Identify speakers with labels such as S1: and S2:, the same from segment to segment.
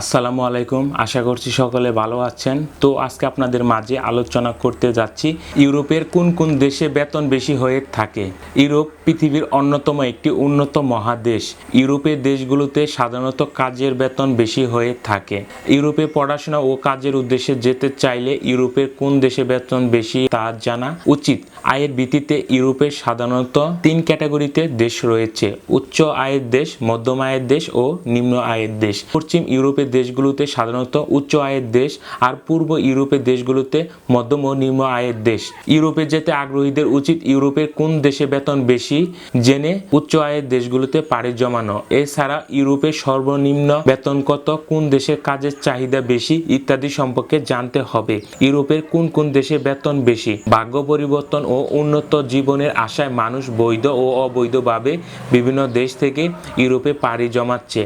S1: আসসালামু আলাইকুম। আশা করছি সকলে ভালো আছেন। তো আজকে আপনাদের মাঝে আলোচনা করতে যাচ্ছি ইউরোপের কোন কোন দেশে বেতন বেশি হয়ে থাকে। ইউরোপ পৃথিবীর অন্যতম একটি উন্নত মহাদেশ। ইউরোপের দেশগুলোতে সাধারণত কাজের বেতন বেশি হয়ে থাকে। ইউরোপে পড়াশোনা ও কাজের উদ্দেশ্যে যেতে চাইলে ইউরোপের কোন দেশে বেতন বেশি তা জানা উচিত। আয়ের ভিত্তিতে ইউরোপের সাধারণত তিন ক্যাটাগরিতে দেশ রয়েছে। উচ্চ আয়ের দেশ, মধ্যম আয়ের দেশ ও নিম্ন আয়ের দেশ। পশ্চিম ইউরোপের দেশগুলোতে সাধারণত উচ্চ আয়ের দেশ আর পূর্ব ইউরোপের দেশগুলোতে মধ্যম ও নিম্ন আয়ের দেশ। ইউরোপে যেতে আগ্রহীদের উচিত ইউরোপের কোন দেশে বেতন বেশি জেনে উচ্চ আয়ের দেশগুলোতে পাড়ি জমানো। এছাড়া ইউরোপের সর্বনিম্ন বেতন কত, কোন দেশের কাজের চাহিদা বেশি ইত্যাদি সম্পর্কে জানতে হবে। ইউরোপের কোন কোন দেশে বেতন বেশি? ভাগ্য পরিবর্তন ও উন্নত জীবনের আশায় মানুষ বৈধ ও অবৈধভাবে বিভিন্ন দেশ থেকে ইউরোপে পাড়ি জমাচ্ছে।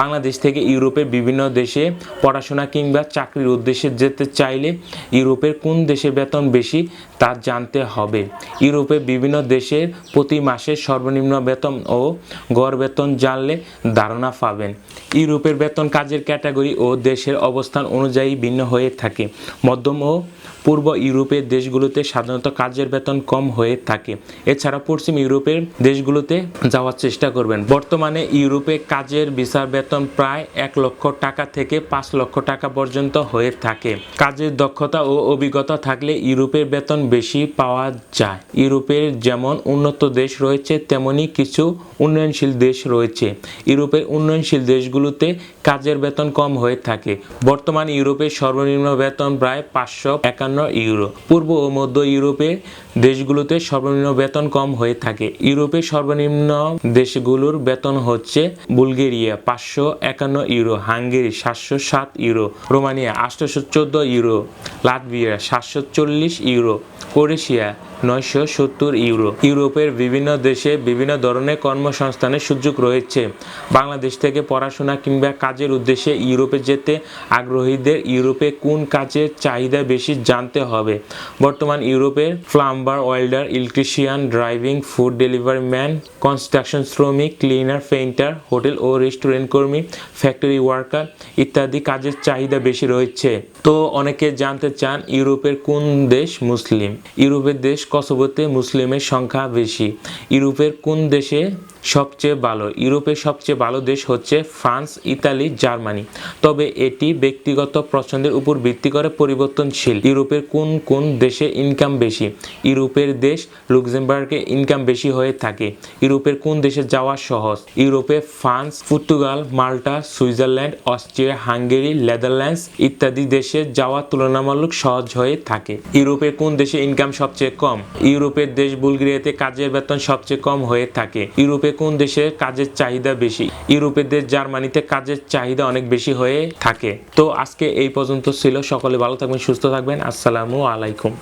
S1: বাংলাদেশ থেকে ইউরোপের বিভিন্ন দেশে পড়াশোনা কিংবা চাকরির উদ্দেশ্যে যেতে চাইলে ইউরোপের কোন দেশে বেতন বেশি তা জানতে হবে। ইউরোপে বিভিন্ন দেশের প্রতি মাসে সর্বনিম্ন বেতন ও গড় বেতন জানলে ধারণা পাবেন। ইউরোপের বেতন কাজের ক্যাটাগরি ও দেশের অবস্থান অনুযায়ী ভিন্ন হয়ে থাকে। মধ্যম ও পূর্ব ইউরোপের দেশগুলোতে সাধারণত কাজের বেতন কম হয়ে থাকে। এছাড়া পশ্চিম ইউরোপের দেশগুলোতে যাওয়ার চেষ্টা করবেন। বর্তমানে ইউরোপে কাজের ভিসার বেতন প্রায় এক লক্ষ টাকা থেকে পাঁচ লক্ষ টাকা পর্যন্ত হয়ে থাকে। কাজের দক্ষতা ও অভিজ্ঞতা থাকলে ইউরোপের বেতন বেশি পাওয়া যায়। ইউরোপের যেমন উন্নত দেশ রয়েছে, তেমনি কিছু উন্নয়নশীল দেশ রয়েছে। ইউরোপের উন্নয়নশীল দেশগুলোতে কাজের বেতন কম হয়ে থাকে। বর্তমান ইউরোপের সর্বনিম্ন বেতন প্রায় পাঁচশো একান্ন ইউরো। পূর্ব ও মধ্য ইউরোপে দেশগুলোতে সর্বনিম্ন বেতন কম হয়ে থাকে। ইউরোপে সর্বনিম্ন দেশগুলোর বেতন হচ্ছে বুলগেরিয়া পাঁচশো একান্ন ইউরো, হাঙ্গেরি সাতশো সাত ইউরো, রোমানিয়া আটশোশো চোদ্দ ইউরো লাটভিয়া সাতশো চল্লিশ ইউরো, ক্রোয়েশিয়া নয়শো সত্তর ইউরো। ইউরোপের বিভিন্ন দেশে বিভিন্ন ধরনের কর্মসংস্থানের সুযোগ রয়েছে। বাংলাদেশ থেকে পড়াশোনা কিংবা কাজের উদ্দেশ্যে ইউরোপে যেতে আগ্রহীদের ইউরোপে কোন কাজের চাহিদা বেশি জানতে হবে। বর্তমান ইউরোপের plumber, welder, electrician, driving, food delivery man, construction শ্রমিক, ক্লিনার, পেইন্টার, হোটেল ও রেস্টুরেন্ট কর্মী, ফ্যাক্টরি ওয়ার্কার ইত্যাদি কাজের চাহিদা বেশি রয়েছে। তো অনেকে জানতে চান ইউরোপের কোন দেশ মুসলিম। ইউরোপের দেশ কসোভোতে মুসলিমের সংখ্যা বেশি। ইউরোপের কোন দেশে সবচেয়ে ভালো, ইউরোপের সবচেয়ে ভালো দেশ হচ্ছে ফ্রান্স, ইতালি, জার্মানি। তবে এটি ব্যক্তিগত পছন্দের উপর ভিত্তি করে পরিবর্তনশীল। ইউরোপের কোন কোন দেশে ইনকাম বেশি? ইউরোপের দেশ লুক্সেমবার্গে ইনকাম বেশি হয়ে থাকে। ইউরোপের কোন দেশে যাওয়া সহজ? ইউরোপে France, Portugal, Malta, Switzerland, Austria, Hungary, Netherlands ইত্যাদি দেশে যাওয়া তুলনামূলক সহজ হয়ে থাকে। ইউরোপের কোন দেশে ইনকাম সবচেয়ে কম? ইউরোপের দেশ বুলগেরিয়াতে কাজের বেতন সবচেয়ে কম হয়ে থাকে। ইউরোপে কোন দেশে কাজের চাহিদা বেশি? ইউরোপের দেশ জার্মানিতে কাজের চাহিদা অনেক বেশি হয়ে থাকে। তো আজকে এই পর্যন্ত ছিল। সকলে ভালো থাকবেন, সুস্থ থাকবেন। আসসালামু আলাইকুম।